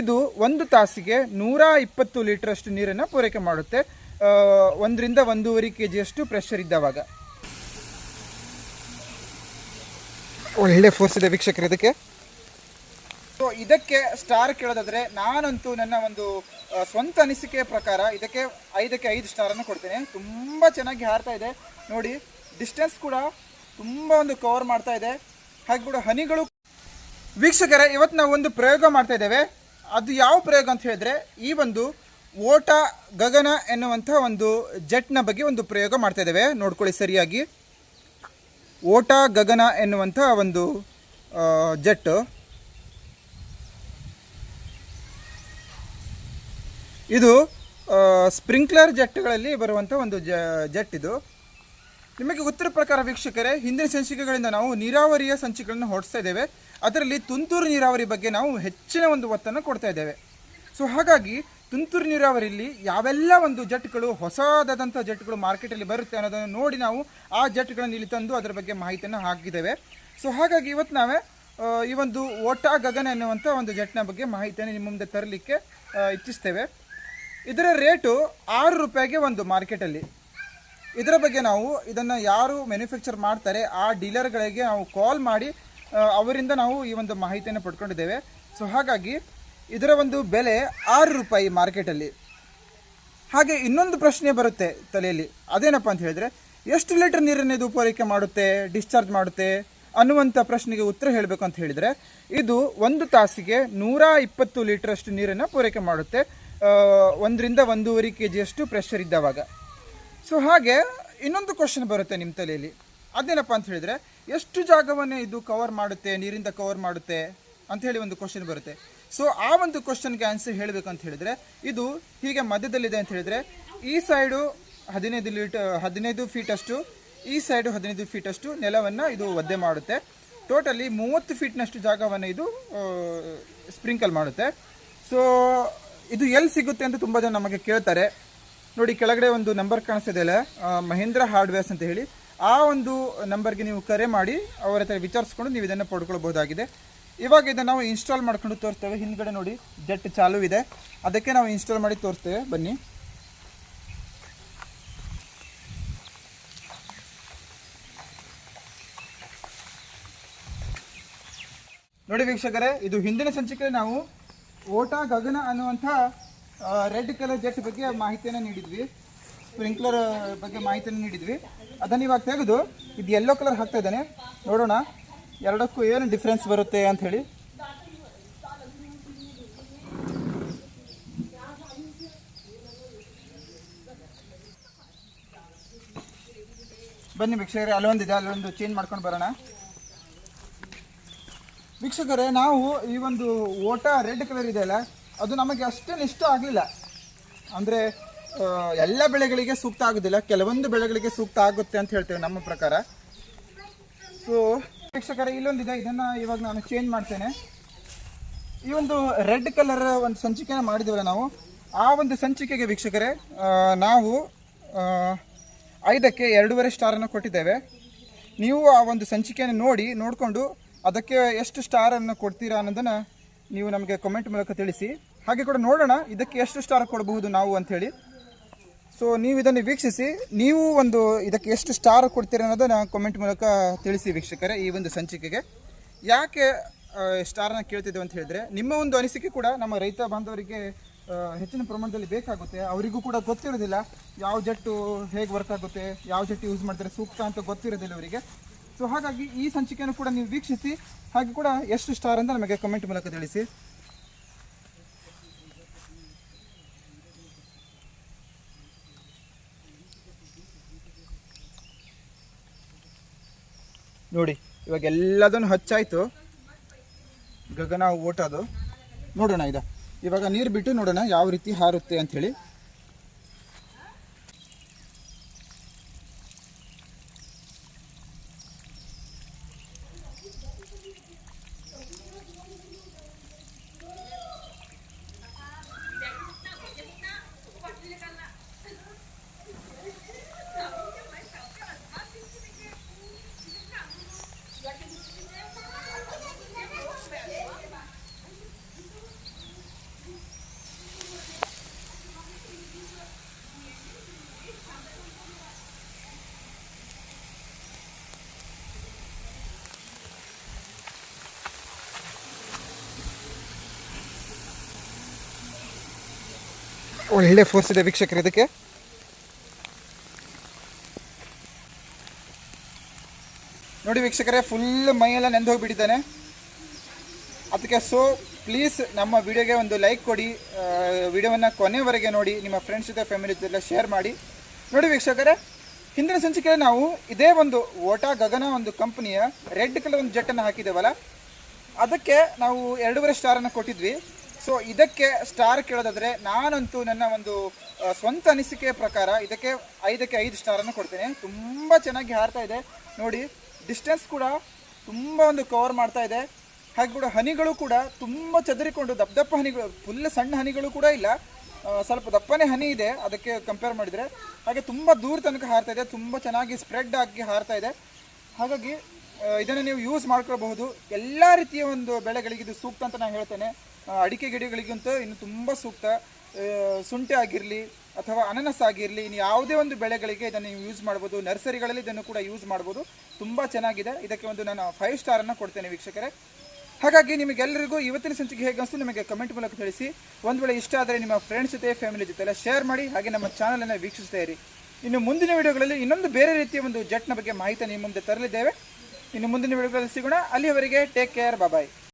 ಇದು ಒಂದು ತಾಸಿಗೆ ನೂರ ಇಪ್ಪತ್ತು ಲೀಟರ್ ಅಷ್ಟು ನೀರನ್ನು ಪೂರೈಕೆ ಮಾಡುತ್ತೆ. ಒಂದರಿಂದ ಒಂದೂವರೆ ಕೆ ಜಿಯಷ್ಟು ಪ್ರೆಷರ್ ಇದ್ದವಾಗ. ಒಳ್ಳೆ ಫೋರ್ಸ್ ಇದೆ ವೀಕ್ಷಕರು ಇದಕ್ಕೆ. ಸೊ ಇದಕ್ಕೆ ಸ್ಟಾರ್ ಕೇಳೋದಾದ್ರೆ ನಾನಂತೂ ನನ್ನ ಒಂದು ಸ್ವಂತ ಅನಿಸಿಕೆಯ ಪ್ರಕಾರ ಇದಕ್ಕೆ ಐದಕ್ಕೆ ಐದು ಸ್ಟಾರನ್ನು ಕೊಡ್ತೇನೆ. ತುಂಬ ಚೆನ್ನಾಗಿ ಹಾರ್ತಾ ಇದೆ. ನೋಡಿ ಡಿಸ್ಟೆನ್ಸ್ ಕೂಡ ತುಂಬ ಒಂದು ಕವರ್ ಮಾಡ್ತಾ ಇದೆ. ಹಾಗೆ ಕೂಡ ಹನಿಗಳು ವೀಕ್ಷಕರೇ, ಇವತ್ತು ನಾವು ಒಂದು ಪ್ರಯೋಗ ಮಾಡ್ತಾ ಇದ್ದೇವೆ. ಅದು ಯಾವ ಪ್ರಯೋಗ ಅಂತ ಹೇಳಿದ್ರೆ ಈ ಒಂದು ಓಟ ಗಗನ ಎನ್ನುವಂಥ ಒಂದು ಜೆಟ್ನ ಬಗ್ಗೆ ಒಂದು ಪ್ರಯೋಗ ಮಾಡ್ತಾ ಇದ್ದೇವೆ. ನೋಡ್ಕೊಳ್ಳಿ ಸರಿಯಾಗಿ. ಓಟ ಗಗನ ಎನ್ನುವಂಥ ಒಂದು ಜೆಟ್. ಇದು ಸ್ಪ್ರಿಂಕ್ಲರ್ ಜೆಟ್ಗಳಲ್ಲಿ ಬರುವಂಥ ಒಂದು ಜೆಟ್ ಇದು. ನಿಮಗೆ ಉತ್ತರ ಪ್ರಕಾರ ವೀಕ್ಷಕರೇ, ಹಿಂದಿನ ಸಂಚಿಕೆಗಳಿಂದ ನಾವು ನೀರಾವರಿಯ ಸಂಚಿಕೆಗಳನ್ನು ಹೊರಡಿಸ್ತಾ ಇದ್ದೇವೆ. ಅದರಲ್ಲಿ ತುಂತುರು ನೀರಾವರಿ ಬಗ್ಗೆ ನಾವು ಹೆಚ್ಚಿನ ಒಂದು ಒತ್ತನ್ನು ಕೊಡ್ತಾ ಇದ್ದೇವೆ. ಸೊ ಹಾಗಾಗಿ ತುಂತುರು ನೀರಾವರಿಯಲ್ಲಿ ಯಾವೆಲ್ಲ ಒಂದು ಜೆಟ್ಗಳು, ಹೊಸದಾದಂಥ ಜೆಟ್ಗಳು ಮಾರ್ಕೆಟಲ್ಲಿ ಬರುತ್ತೆ ಅನ್ನೋದನ್ನು ನೋಡಿ ನಾವು ಆ ಜೆಟ್ಗಳನ್ನು ಇಲ್ಲಿ ತಂದು ಅದರ ಬಗ್ಗೆ ಮಾಹಿತಿಯನ್ನು ಹಾಕಿದ್ದೇವೆ. ಸೊ ಹಾಗಾಗಿ ಇವತ್ತು ನಾವೇ ಈ ಒಂದು ಓಟಾ ಗಗನ ಎನ್ನುವಂಥ ಒಂದು ಜೆಟ್ನ ಬಗ್ಗೆ ಮಾಹಿತಿಯನ್ನು ನಿಮ್ಮ ಮುಂದೆ ತರಲಿಕ್ಕೆ ಇಚ್ಛಿಸ್ತೇವೆ. ಇದರ ರೇಟು ಆರು ರೂಪಾಯಿಗೆ ಒಂದು ಮಾರ್ಕೆಟಲ್ಲಿ. ಇದರ ಬಗ್ಗೆ ನಾವು ಇದನ್ನು ಯಾರು ಮ್ಯಾನುಫ್ಯಾಕ್ಚರ್ ಮಾಡ್ತಾರೆ ಆ ಡೀಲರ್ಗಳಿಗೆ ನಾವು ಕಾಲ್ ಮಾಡಿ ಅವರಿಂದ ನಾವು ಈ ಒಂದು ಮಾಹಿತಿಯನ್ನು ಪಡ್ಕೊಂಡಿದ್ದೇವೆ. ಸೊ ಹಾಗಾಗಿ ಇದರ ಒಂದು ಬೆಲೆ ಆರು ರೂಪಾಯಿ ಮಾರ್ಕೆಟಲ್ಲಿ. ಹಾಗೆ ಇನ್ನೊಂದು ಪ್ರಶ್ನೆ ಬರುತ್ತೆ ತಲೆಯಲ್ಲಿ. ಅದೇನಪ್ಪ ಅಂತ ಹೇಳಿದ್ರೆ, ಎಷ್ಟು ಲೀಟರ್ ನೀರನ್ನು ಇದು ಪೂರೈಕೆ ಮಾಡುತ್ತೆ, ಡಿಸ್ಚಾರ್ಜ್ ಮಾಡುತ್ತೆ ಅನ್ನುವಂಥ ಪ್ರಶ್ನೆಗೆ ಉತ್ತರ ಹೇಳಬೇಕು ಅಂತ ಹೇಳಿದರೆ, ಇದು ಒಂದು ತಾಸಿಗೆ ನೂರ ಇಪ್ಪತ್ತು ಲೀಟರ್ ಅಷ್ಟು ನೀರನ್ನು ಪೂರೈಕೆ ಮಾಡುತ್ತೆ. ಒಂದರಿಂದ ಒಂದೂವರೆ ಕೆ ಜಿಯಷ್ಟು ಪ್ರೆಷರ್ ಇದ್ದವಾಗ. ಸೊ ಹಾಗೆ ಇನ್ನೊಂದು ಕ್ವಶನ್ ಬರುತ್ತೆ ನಿಮ್ಮ ತಲೆಯಲ್ಲಿ. ಅದೇನಪ್ಪ ಅಂತ ಹೇಳಿದ್ರೆ, ಎಷ್ಟು ಜಾಗವನ್ನು ಇದು ಕವರ್ ಮಾಡುತ್ತೆ, ನೀರಿಂದ ಕವರ್ ಮಾಡುತ್ತೆ ಅಂತ ಹೇಳಿ ಒಂದು ಕ್ವಶನ್ ಬರುತ್ತೆ. ಸೊ ಆ ಒಂದು ಕ್ವಶನ್ಗೆ ಆನ್ಸರ್ ಹೇಳಬೇಕಂತ ಹೇಳಿದ್ರೆ, ಇದು ಹೀಗೆ ಮಧ್ಯದಲ್ಲಿದೆ ಅಂತ ಹೇಳಿದ್ರೆ, ಈ ಸೈಡು ಹದಿನೈದು ಲೀಟರ್ ಹದಿನೈದು ಅಷ್ಟು, ಈ ಸೈಡು ಹದಿನೈದು ಅಷ್ಟು ನೆಲವನ್ನು ಇದು ಒದ್ದೆ ಮಾಡುತ್ತೆ. ಟೋಟಲಿ ಮೂವತ್ತು ಫೀಟ್ನಷ್ಟು ಜಾಗವನ್ನು ಇದು ಸ್ಪ್ರಿಂಕಲ್ ಮಾಡುತ್ತೆ. ಸೊ ಇದು ಎಲ್ಲಿ ಸಿಗುತ್ತೆ ಅಂತ ತುಂಬ ಜನ ನಮಗೆ ಕೇಳ್ತಾರೆ. ನೋಡಿ, ಕೆಳಗಡೆ ಒಂದು ನಂಬರ್ ಕಾಣಿಸ್ತಿದೆ ಅಲ್ಲ ಮಹೇಂದ್ರ ಹಾರ್ಡ್ವೇರ್ಸ್ ಅಂತ ಹೇಳಿ. ಆ ಒಂದು ನಂಬರ್ಗೆ ನೀವು ಕರೆ ಮಾಡಿ ಅವರ ಹತ್ರ ವಿಚಾರಿಸ್ಕೊಂಡು ನೀವು ಇದನ್ನು ಪಡ್ಕೊಳ್ಬಹುದಾಗಿದೆ. ಇವಾಗ ಇದನ್ನು ನಾವು ಇನ್ಸ್ಟಾಲ್ ಮಾಡ್ಕೊಂಡು ತೋರಿಸ್ತೇವೆ. ಹಿಂದ್ಗಡೆ ನೋಡಿ, ಜೆಟ್ ಚಾಲು ಇದೆ. ಅದಕ್ಕೆ ನಾವು ಇನ್ಸ್ಟಾಲ್ ಮಾಡಿ ತೋರಿಸ್ತೇವೆ. ಬನ್ನಿ. ನೋಡಿ ವೀಕ್ಷಕರೇ, ಇದು ಹಿಂದಿನ ಸಂಚಿಕೆ ನಾವು ಓಟ ಗಗನ ಅನ್ನುವಂಥ ರೆಡ್ ಕಲರ್ ಜೆಟ್ ಬಗ್ಗೆ ಮಾಹಿತಿಯನ್ನು ನೀಡಿದ್ವಿ. ಸ್ಪ್ರಿಂಕ್ಲರ್ ಬಗ್ಗೆ ಮಾಹಿತಿಯನ್ನು ನೀಡಿದ್ವಿ. ಅದನ್ನು ಇವಾಗ ತೆಗೆದು ಇದು ಯೆಲ್ಲೋ ಕಲರ್ ಹಾಕ್ತಾ ಇದ್ದಾನೆ. ನೋಡೋಣ. ಎರಡಕ್ಕೂ ಏನು ಡಿಫ್ರೆನ್ಸ್ ಬರುತ್ತೆ ಅಂತ ಹೇಳಿ. ಬನ್ನಿ ವೀಕ್ಷಕರೇ, ಅಲ್ಲೊಂದಿದೆ. ಅಲ್ಲೊಂದು ಚೇಂಜ್ ಮಾಡ್ಕೊಂಡು ಬರೋಣ. ವೀಕ್ಷಕರೇ, ನಾವು ಈ ಒಂದು ಓಟ ರೆಡ್ ಕಲರ್ ಇದೆಯಲ್ಲ ಅದು ನಮಗೆ ಅಷ್ಟೇನು ಇಷ್ಟ ಆಗಲಿಲ್ಲ. ಅಂದರೆ ಎಲ್ಲ ಬೆಳೆಗಳಿಗೆ ಸೂಕ್ತ ಆಗೋದಿಲ್ಲ. ಕೆಲವೊಂದು ಬೆಳೆಗಳಿಗೆ ಸೂಕ್ತ ಆಗುತ್ತೆ ಅಂತ ಹೇಳ್ತೇವೆ ನಮ್ಮ ಪ್ರಕಾರ. ಸೊ ವೀಕ್ಷಕರೇ ಇಲ್ಲೊಂದಿದೆ ಇದನ್ನು ಇವಾಗ ನಾನು ಚೇಂಜ್ ಮಾಡ್ತೇನೆ. ಈ ಒಂದು ರೆಡ್ ಕಲರ್ ಒಂದು ಸಂಚಿಕೆನ ಮಾಡಿದವಲ್ಲ ನಾವು. ಆ ಒಂದು ಸಂಚಿಕೆಗೆ ವೀಕ್ಷಕರೇ ನಾವು ಐದಕ್ಕೆ ಎರಡೂವರೆ ಸ್ಟಾರನ್ನು ಕೊಟ್ಟಿದ್ದೇವೆ. ನೀವು ಆ ಒಂದು ಸಂಚಿಕೆಯನ್ನು ನೋಡಿ, ನೋಡಿಕೊಂಡು ಅದಕ್ಕೆ ಎಷ್ಟು ಸ್ಟಾರನ್ನು ಕೊಡ್ತೀರಾ ಅನ್ನೋದನ್ನು ನೀವು ನಮಗೆ ಕಮೆಂಟ್ ಮೂಲಕ ತಿಳಿಸಿ. ಹಾಗೆ ಕೂಡ ನೋಡೋಣ, ಇದಕ್ಕೆ ಎಷ್ಟು ಸ್ಟಾರ್ ಕೊಡಬಹುದು ನಾವು ಅಂಥೇಳಿ. ಸೊ ನೀವು ಇದನ್ನು ವೀಕ್ಷಿಸಿ, ನೀವು ಒಂದು ಇದಕ್ಕೆ ಎಷ್ಟು ಸ್ಟಾರ್ ಕೊಡ್ತೀರಾ ಅನ್ನೋದನ್ನು ಕಮೆಂಟ್ ಮೂಲಕ ತಿಳಿಸಿ ವೀಕ್ಷಕರೇ ಈ ಒಂದು ಸಂಚಿಕೆಗೆ. ಯಾಕೆ ಸ್ಟಾರನ್ನು ಕೇಳ್ತಿದ್ದೇವೆ ಅಂತ ಹೇಳಿದ್ರೆ, ನಿಮ್ಮ ಒಂದು ಅನಿಸಿಕೆ ಕೂಡ ನಮ್ಮ ರೈತ ಬಾಂಧವರಿಗೆ ಹೆಚ್ಚಿನ ಪ್ರಮಾಣದಲ್ಲಿ ಬೇಕಾಗುತ್ತೆ. ಅವರಿಗೂ ಕೂಡ ಗೊತ್ತಿರೋದಿಲ್ಲ ಯಾವ ಜೆಟ್ಟು ಹೇಗೆ ವರ್ಕ್ ಆಗುತ್ತೆ, ಯಾವ ಜಟ್ಟು ಯೂಸ್ ಮಾಡ್ತಾರೆ, ಸೂಕ್ತ ಅಂತ ಗೊತ್ತಿರೋದಿಲ್ಲ ಅವರಿಗೆ. ಸೊ ಹಾಗಾಗಿ ಈ ಸಂಚಿಕೆಯನ್ನು ಕೂಡ ನೀವು ವೀಕ್ಷಿಸಿ, ಹಾಗೆ ಕೂಡ ಎಷ್ಟು ಸ್ಟಾರ್ ಅಂತ ನಮಗೆ ಕಮೆಂಟ್ ಮೂಲಕ ತಿಳಿಸಿ. ನೋಡಿ, ಇವಾಗ ಎಲ್ಲದನ್ನು ಹಚ್ಚಾಯಿತು. ಗಗನ ಓಟೋದು ನೋಡೋಣ ಇದು ಇವಾಗ ನೀರು ಬಿಟ್ಟು ನೋಡೋಣ ಯಾವ ರೀತಿ ಹಾರುತ್ತೆ ಅಂಥೇಳಿ. ಒಳ್ಳೆ ಫೋರ್ಸ್ ಇದೆ ವೀಕ್ಷಕರು ಇದಕ್ಕೆ. ನೋಡಿ ವೀಕ್ಷಕರೇ ಫುಲ್ ಮೈಯೆಲ್ಲ ನೆಂದು ಹೋಗಿಬಿಟ್ಟಿದ್ದಾನೆ. ಅದಕ್ಕೆ ಸೊ ಪ್ಲೀಸ್ ನಮ್ಮ ವಿಡಿಯೋಗೆ ಒಂದು ಲೈಕ್ ಕೊಡಿ ವಿಡಿಯೋವನ್ನು ಕೊನೆವರೆಗೆ ನೋಡಿ, ನಿಮ್ಮ ಫ್ರೆಂಡ್ಸ್ ಜೊತೆ ಫ್ಯಾಮಿಲಿ ಜೊತೆ ಶೇರ್ ಮಾಡಿ. ನೋಡಿ ವೀಕ್ಷಕರೇ, ಹಿಂದಿನ ಸಂಚಿಕೆಯಲ್ಲಿ ನಾವು ಇದೇ ಒಂದು ಓಟಾ ಗಗನ ಒಂದು ಕಂಪನಿಯ ರೆಡ್ ಕಲರ್ ಒಂದು ಜೆಟ್ಟನ್ನು ಹಾಕಿದ್ದೇವಲ್ಲ, ಅದಕ್ಕೆ ನಾವು ಎರಡೂವರೆ ಸ್ಟಾರನ್ನು ಕೊಟ್ಟಿದ್ವಿ. ಸೊ ಇದಕ್ಕೆ ಸ್ಟಾರ್ ಕೇಳೋದಾದ್ರೆ ನಾನಂತೂ ನನ್ನ ಒಂದು ಸ್ವಂತ ಅನಿಸಿಕೆಯ ಪ್ರಕಾರ ಇದಕ್ಕೆ ಐದಕ್ಕೆ ಐದು ಸ್ಟಾರನ್ನು ಕೊಡ್ತೇನೆ. ತುಂಬ ಚೆನ್ನಾಗಿ ಹಾರ್ತಾ ಇದೆ. ನೋಡಿ ಡಿಸ್ಟೆನ್ಸ್ ಕೂಡ ತುಂಬ ಒಂದು ಕವರ್ ಮಾಡ್ತಾ ಇದೆ. ಹಾಗೆ ಕೂಡ ಹನಿಗಳು ಕೂಡ ತುಂಬ ಚದರಿಕೊಂಡು ದಪ್ಪ ದಪ್ಪ ಹನಿಗಳು ಫುಲ್ ಸಣ್ಣ ಹನಿಗಳು ಕೂಡ ಇಲ್ಲ. ಸ್ವಲ್ಪ ದಪ್ಪನೇ ಹನಿ ಇದೆ, ಅದಕ್ಕೆ ಕಂಪೇರ್ ಮಾಡಿದರೆ. ಹಾಗೆ ತುಂಬ ದೂರ ತನಕ ಹಾರ್ತಾ ಇದೆ, ತುಂಬ ಚೆನ್ನಾಗಿ ಸ್ಪ್ರೆಡ್ ಆಗಿ ಹಾರ್ತಾ ಇದೆ. ಹಾಗಾಗಿ ಇದನ್ನು ನೀವು ಯೂಸ್ ಮಾಡ್ಕೊಳ್ಬಹುದು. ಎಲ್ಲ ರೀತಿಯ ಒಂದು ಬೆಳೆಗಳಿಗೆ ಇದು ಸೂಕ್ತ ಅಂತ ನಾನು ಹೇಳ್ತೇನೆ. ಅಡಿಕೆ ಗಿಡಗಳಿಗಂತೂ ಇನ್ನು ತುಂಬ ಸೂಕ್ತ. ಸುಂಟೆ ಶುಂಠಿ ಆಗಿರಲಿ ಅಥವಾ ಅನನಸ್ ಆಗಿರಲಿ, ಇನ್ನು ಯಾವುದೇ ಒಂದು ಬೆಳೆಗಳಿಗೆ ಇದನ್ನು ನೀವು ಯೂಸ್ ಮಾಡ್ಬೋದು. ನರ್ಸರಿಗಳಲ್ಲಿ ಇದನ್ನು ಕೂಡ ಯೂಸ್ ಮಾಡ್ಬೋದು. ತುಂಬ ಚೆನ್ನಾಗಿದೆ. ಇದಕ್ಕೆ ಒಂದು ನಾನು ಫೈವ್ ಸ್ಟಾರನ್ನು ಕೊಡ್ತೇನೆ ವೀಕ್ಷಕರೇ. ಹಾಗಾಗಿ ನಿಮಗೆಲ್ಲರಿಗೂ ಇವತ್ತಿನ ಸಂಚಿಕೆ ಹೇಗೆ ಅನಿಸ್ತು ನಿಮಗೆ ಕಮೆಂಟ್ ಮೂಲಕ ತಿಳಿಸಿ. ಒಂದು ವೇಳೆ ಇಷ್ಟ ಆದರೆ ನಿಮ್ಮ ಫ್ರೆಂಡ್ಸ್ ಜೊತೆ ಫ್ಯಾಮಿಲಿ ಜೊತೆ ಎಲ್ಲ ಶೇರ್ ಮಾಡಿ. ಹಾಗೆ ನಮ್ಮ ಚಾನಲನ್ನು ವೀಕ್ಷಿಸ್ತಾ ಇರಿ. ಇನ್ನು ಮುಂದಿನ ವಿಡಿಯೋಗಳಲ್ಲಿ ಇನ್ನೊಂದು ಬೇರೆ ರೀತಿಯ ಒಂದು ಜೆಟ್ನ ಬಗ್ಗೆ ಮಾಹಿತಿ ನಿಮ್ಮ ಮುಂದೆ ತರಲಿದ್ದೇವೆ. ಇನ್ನು ಮುಂದಿನ ವಿಡಿಯೋಗಳಲ್ಲಿ ಸಿಗೋಣ. ಅಲ್ಲಿಯವರೆಗೆ ಟೇಕ್ ಕೇರ್ ಬಾಯ್